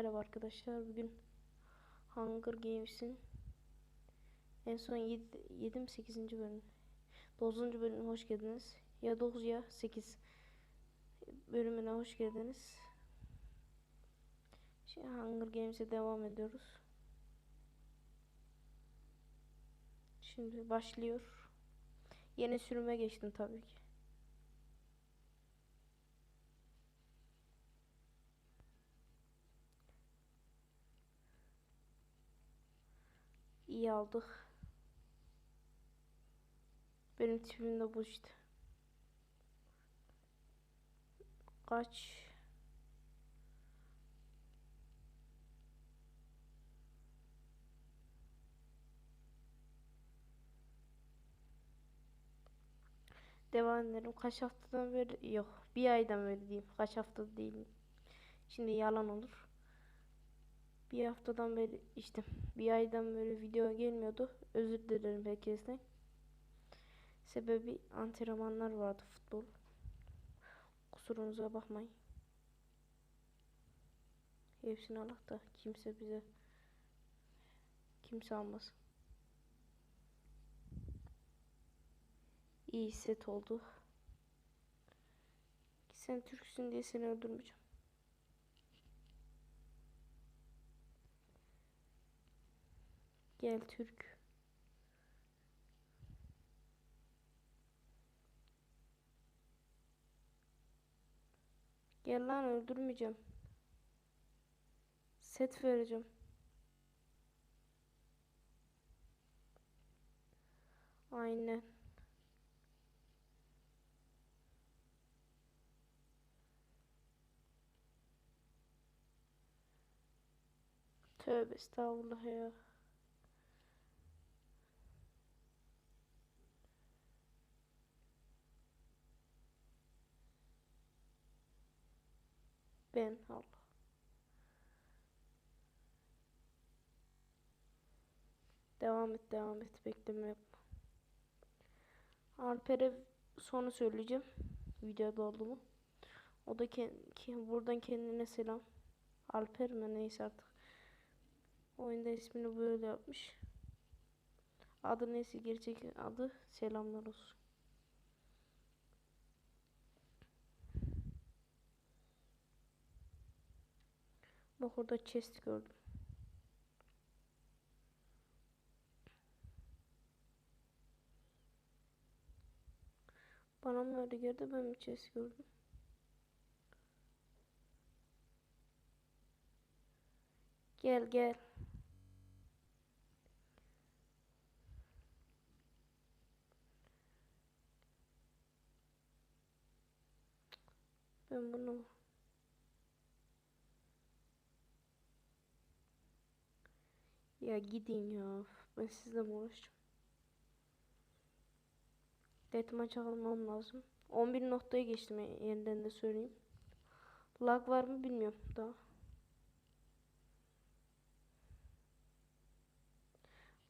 Merhaba arkadaşlar. Bugün Hunger Games'in en son 7, 7 mi 8. bölüm 9. bölümüne hoş geldiniz. Ya 9 ya 8 bölümüne hoş geldiniz. Şimdi Hunger Games'e devam ediyoruz. Şimdi başlıyor. Yeni sürüme geçtim tabii ki. İyi aldık. Benim tipim de bu işte. Kaç? Devam edelim. Kaç haftadan beri yok. Bir aydan beri diyeyim. Kaç hafta değil. Şimdi yalan olur. Bir haftadan beri işte bir aydan beri video gelmiyordu. Özür dilerim herkesten. Sebebi antrenmanlar vardı futbol. Kusurunuza bakmayın. Hepsini Allah da kimse bize kimse almasın. İyi set oldu. Sen Türksün diye seni öldürmeyeceğim. Gel Türk. Gel lan öldürmeyeceğim. Set vereceğim. Aynen. Tövbe estağfurullah ya. Ben Allah. Devam et, devam et. Bekleme yapma. Alper'e sonu söyleyeceğim. Videoda oldu mu? O da ki buradan kendine selam. Alper mi neyse artık. Oyunda ismini böyle yapmış. Adı neyse gerçek adı selamlar olsun. Bak orada chest gördüm. Bana mı öyle geldi ben mi chest gördüm? Gel gel. Ben bunu Ya gidin ya. Ben sizle mi uğraşacağım? Deathmatch almam lazım. 11 noktaya geçtim yeniden de söyleyeyim. Lag var mı bilmiyorum daha.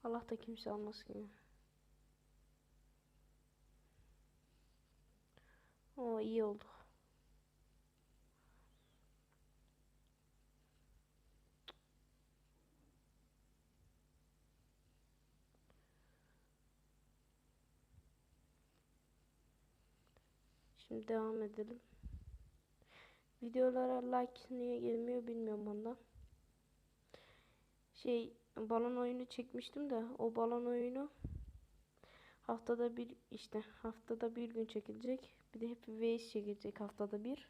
Allah da kimse almasın ya. O iyi oldu. Şimdi devam edelim. Videolara like niye gelmiyor bilmiyorum ondan. Şey balon oyunu çekmiştim de o balon oyunu haftada bir işte haftada bir gün çekilecek. Bir de hep Waze çekilecek haftada bir.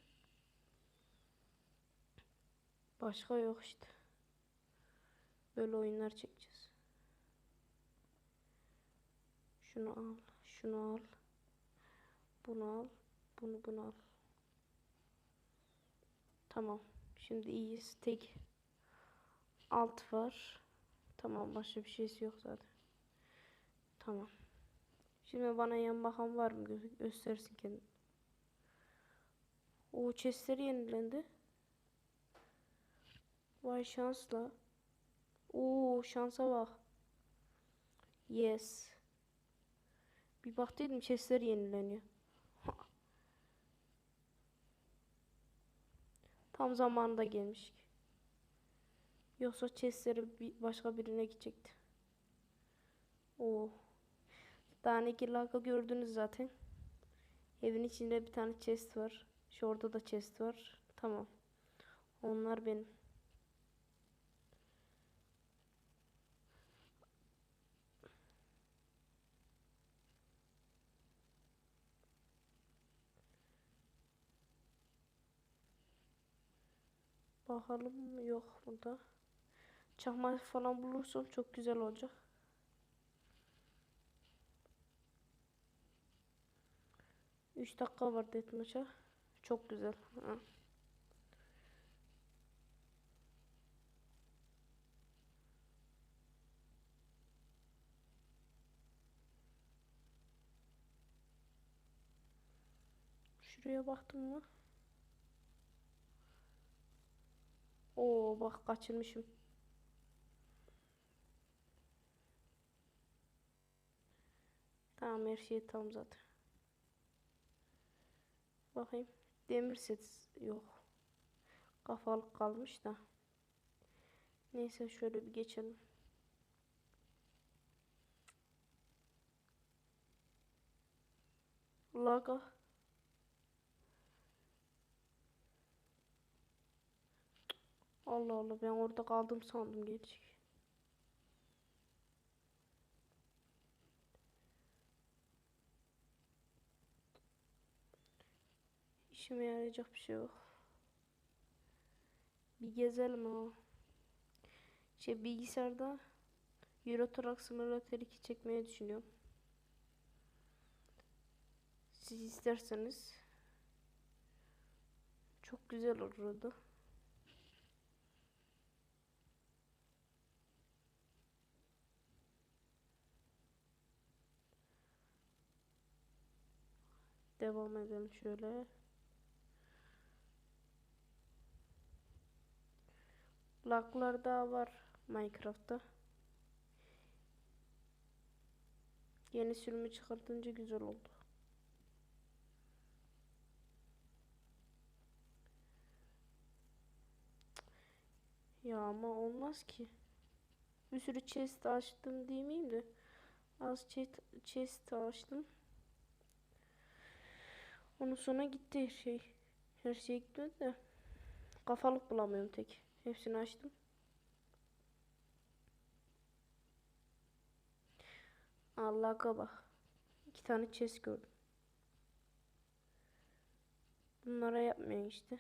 Başka yok işte. Böyle oyunlar çekeceğiz. Şunu al, şunu al. Bunu al, bunu bunu al. Tamam. Şimdi iyiyiz. Tek alt var. Tamam başka bir şeysi yok zaten. Tamam. Şimdi bana yan bakan var mı? Gö göstersin kendini. O chestleri yenilendi. Vay şansla. Oo şansa bak. Yes. Bir baktıydım chestler yenileniyor. Tam zamanında gelmiş. Yoksa chestleri bir başka birine gidecekti. Oo. Daha ne ki laka gördünüz zaten. Evin içinde bir tane chest var. Şu orada da chest var. Tamam. Onlar benim. Bakalım yok burada. Çakmak falan bulursam çok güzel olacak. Üç dakika var deathmatch'a. Çok güzel. Ha. Şuraya baktım mı? Oo bak kaçırmışım. Tamam her şey tam zaten. Bakayım. Demir set yok. Kafalık kalmış da. Neyse şöyle bir geçelim. Laga. Allah Allah ben orada kaldım sandım gerçek. İşime yarayacak bir şey yok. Bir gezelim ama. Şey bilgisayarda Euro Truck Simulator 2 çekmeyi düşünüyorum. Siz isterseniz çok güzel olur o Devam edelim şöyle. Laglar daha var Minecraft'ta. Yeni sürümü çıkartınca güzel oldu. Ya ama olmaz ki. Bir sürü chest açtım diyeyim de. Az chest, chest açtım. Onun sonra gitti her şey. Her şey gitmedi de. Kafalık bulamıyorum tek. Hepsini açtım. Allah'a bak. İki tane chest gördüm. Bunlara yapmıyor işte.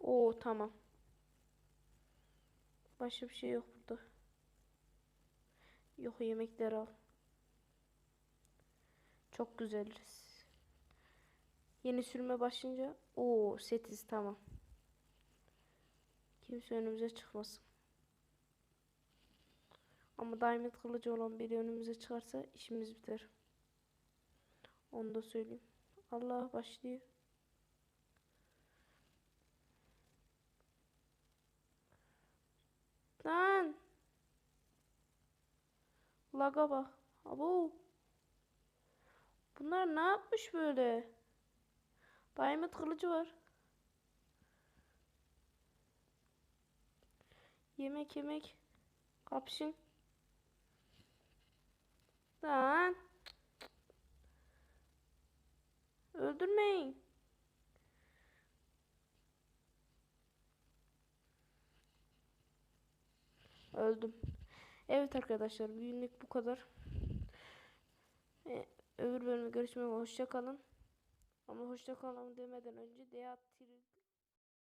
Oo tamam. Başka bir şey yok burada. Yok yemekleri al. Çok güzeliz. Yeni sürüme başlayınca o setiz tamam. Kimse önümüze çıkmasın. Ama diamond kılıcı olan biri önümüze çıkarsa işimiz biter. Onu da söyleyeyim. Allah başlıyor. Lan. Laga bak. Abo. Bunlar ne yapmış böyle? Diamond kılıcı var. Yemek yemek. Kapışın. Lan. Öldürmeyin. Öldüm. Evet arkadaşlar bugünlük bu kadar. Ee, öbür bölümde görüşmek. Hoşça kalın. Ama hoşça kalın demeden önce Deat